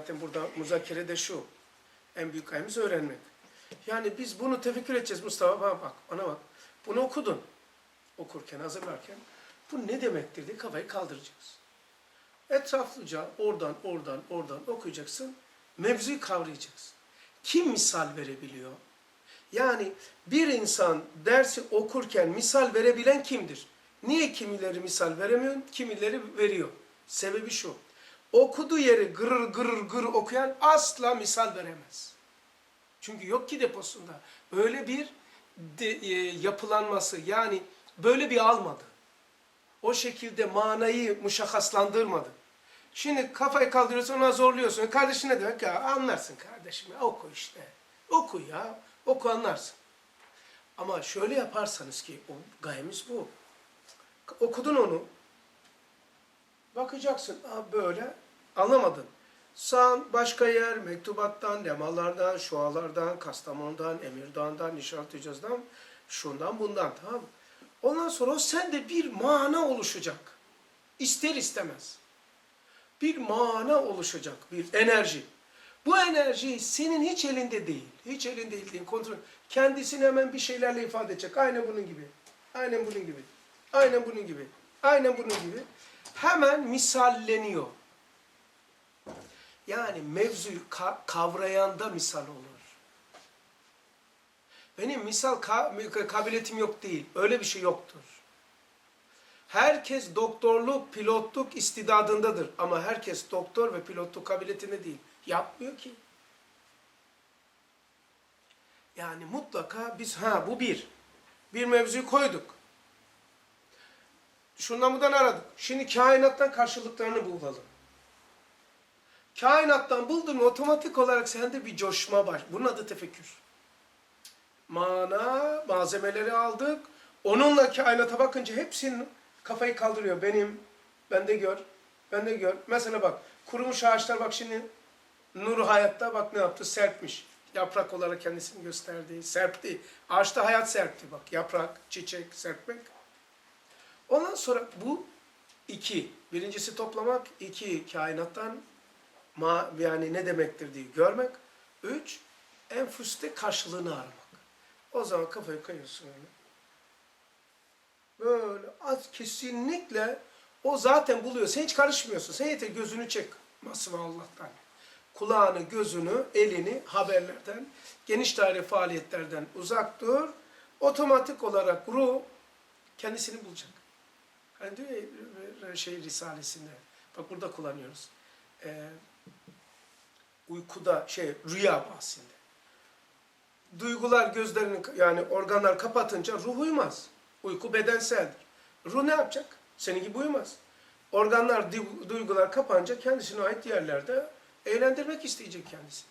zaten burada muzakere de şu. En büyük gayemiz öğrenmek. Yani biz bunu tefekkür edeceğiz Mustafa bana bak, bana bak. Bunu okudun. Okurken, hazırlarken. Bu ne demektir diye kafayı kaldıracağız. Etraflıca oradan, oradan, oradan okuyacaksın. Mevzuyu kavrayacaksın. Kim misal verebiliyor? Yani bir insan dersi okurken misal verebilen kimdir? Niye kimileri misal veremiyor, kimileri veriyor? Sebebi şu. Okuduğu yeri gırır gırır gır okuyan asla misal veremez. Çünkü yok ki deposunda. Öyle bir de, e, yapılanması yani böyle bir almadı. O şekilde manayı muşakaslandırmadı. Şimdi kafayı kaldırıyorsun ona zorluyorsun. Kardeşine ne demek ya anlarsın kardeşim ya oku işte. Oku ya. Oku anlarsın. Ama şöyle yaparsanız ki o gayemiz bu. Okudun onu. Bakacaksın Aa, böyle anlamadın. Sağ başka yer mektubattan, lemalardan, şualardan, Kastamonu'dan, Emirdağ'dan, Nişantaşı'dan, şundan bundan tamam mı? Ondan sonra o sende bir mana oluşacak. İster istemez. Bir mana oluşacak, bir enerji. Bu enerji senin hiç elinde değil. Hiç elinde değil, değil kontrol. Kendisini hemen bir şeylerle ifade edecek. Aynen bunun gibi. Aynen bunun gibi. Aynen bunun gibi. Aynen bunun gibi. Hemen misalleniyor. Yani mevzuyu ka- kavrayanda misal olur. Benim misal ka- kabiliyetim yok değil. Öyle bir şey yoktur. Herkes doktorluk, pilotluk istidadındadır. Ama herkes doktor ve pilotluk kabiliyetinde değil. Yapmıyor ki. Yani mutlaka biz, ha bu bir. Bir mevzuyu koyduk. Şundan buradan aradık. Şimdi kainattan karşılıklarını bulalım. Kainattan buldun otomatik olarak sende bir coşma var. Bunun adı tefekkür. Mana, malzemeleri aldık. Onunla kainata bakınca hepsinin kafayı kaldırıyor. Benim, ben de gör, ben de gör. Mesela bak, kurumuş ağaçlar bak şimdi Nur Hayat'ta bak ne yaptı? Serpmiş. Yaprak olarak kendisini gösterdi, serpti. Ağaçta hayat serpti bak. Yaprak, çiçek, serpmek. Ondan sonra bu iki. Birincisi toplamak, iki kainattan ma, yani ne demektir diye görmek. Üç, enfüste karşılığını aramak. O zaman kafayı koyuyorsun öyle. Böyle az kesinlikle o zaten buluyor. Sen hiç karışmıyorsun. Sen yeter gözünü çek. Masıva Allah'tan. Kulağını, gözünü, elini haberlerden, geniş daire faaliyetlerden uzak dur. Otomatik olarak ruh kendisini bulacak. Hani diyor ya şey risalesinde. Bak burada kullanıyoruz. Ee, uykuda şey rüya bahsinde. Duygular gözlerini yani organlar kapatınca ruh uyumaz. Uyku bedenseldir. Ruh ne yapacak? Senin gibi uyumaz. Organlar, du- duygular kapanınca kendisine ait yerlerde eğlendirmek isteyecek kendisi.